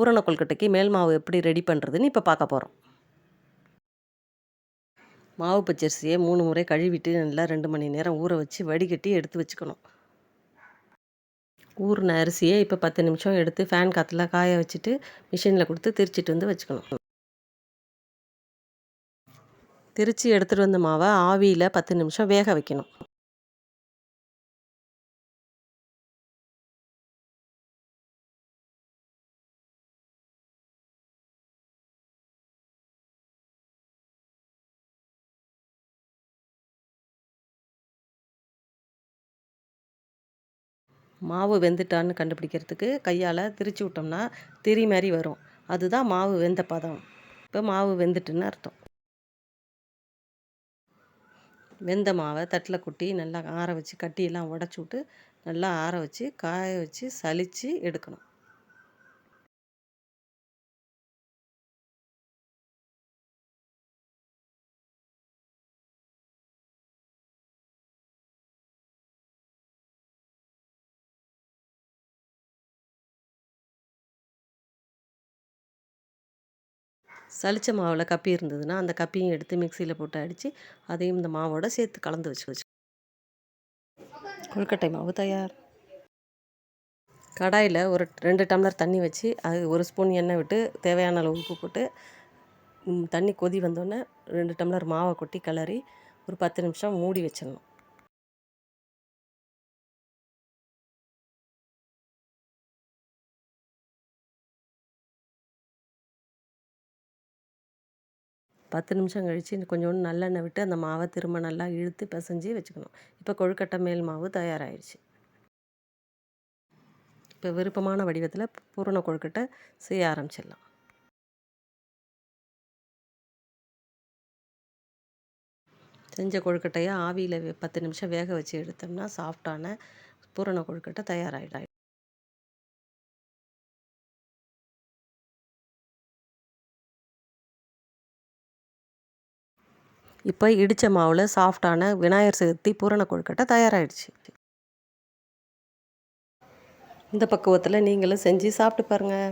பூரண கொள்கட்டைக்கு மேல் மாவு எப்படி ரெடி பண்ணுறதுன்னு இப்போ பார்க்க போகிறோம் மாவு பச்சரிசியை மூணு முறை கழுவிட்டு நல்லா ரெண்டு மணி நேரம் ஊற வச்சு வடிகட்டி எடுத்து வச்சுக்கணும். ஊறின அரிசியை இப்போ பத்து நிமிஷம் எடுத்து ஃபேன் காற்றுல காய வச்சுட்டு மிஷினில் கொடுத்து திரிச்சிட்டு வந்து வச்சுக்கணும். திரிச்சு எடுத்துகிட்டு வந்த மாவை ஆவியில் பத்து நிமிஷம் வேக வைக்கணும். மாவு வெந்துட்டான்னு கண்டுபிடிக்கிறதுக்கு கையால் திரிச்சு விட்டோம்னா திரி மாதிரி வரும். அதுதான் மாவு வெந்த பதம். இப்போ மாவு வெந்துட்டுன்னு அர்த்தம். வெந்த மாவை தட்டில் கொட்டி நல்லா ஆற வச்சு கட்டியெல்லாம் உடச்சி விட்டு நல்லா ஆற வச்சு காய வச்சு சலித்து எடுக்கணும். சலிச்ச மாவில் கப்பி இருந்ததுன்னா அந்த கப்பியும் எடுத்து மிக்சியில் போட்டு அடித்து அதையும் இந்த மாவோட சேர்த்து கலந்து வச்சு வச்சு கொழுக்கட்டை மாவு தயார். கடாயில் ஒரு ரெண்டு டம்ளர் தண்ணி வச்சு அது ஒரு ஸ்பூன் எண்ணெய் விட்டு தேவையான அளவு உப்பு போட்டு தண்ணி கொதி வந்தோடனே ரெண்டு டம்ளர் மாவை கொட்டி கிளறி ஒரு பத்து நிமிஷம் மூடி வச்சிடணும். பத்து நிமிஷம் கழித்து கொஞ்சோண்டு நல்லெண்ணெய் விட்டு அந்த மாவை திரும்ப நல்லா இழுத்து பிசைஞ்சு வச்சுக்கணும். இப்போ கொழுக்கட்டை மேல் மாவு தயாராகிடுச்சு இப்போ விருப்பமான வடிவத்தில் பூரண கொழுக்கட்டை செய்ய ஆரம்பிச்சிடலாம். செஞ்ச கொழுக்கட்டையை ஆவியில் பத்து நிமிஷம் வேக வச்சு எடுத்தோம்னா சாஃப்டான பூரண கொழுக்கட்டை தயாராகிடும் இப்போ இடித்த மாவில் சாஃப்டான விநாயகர் சதுர்த்தி பூரண கொழுக்கட்டை தயாராகிடுச்சு இந்த பக்குவத்தில் நீங்களும் செஞ்சு சாப்பிட்டு பாருங்கள்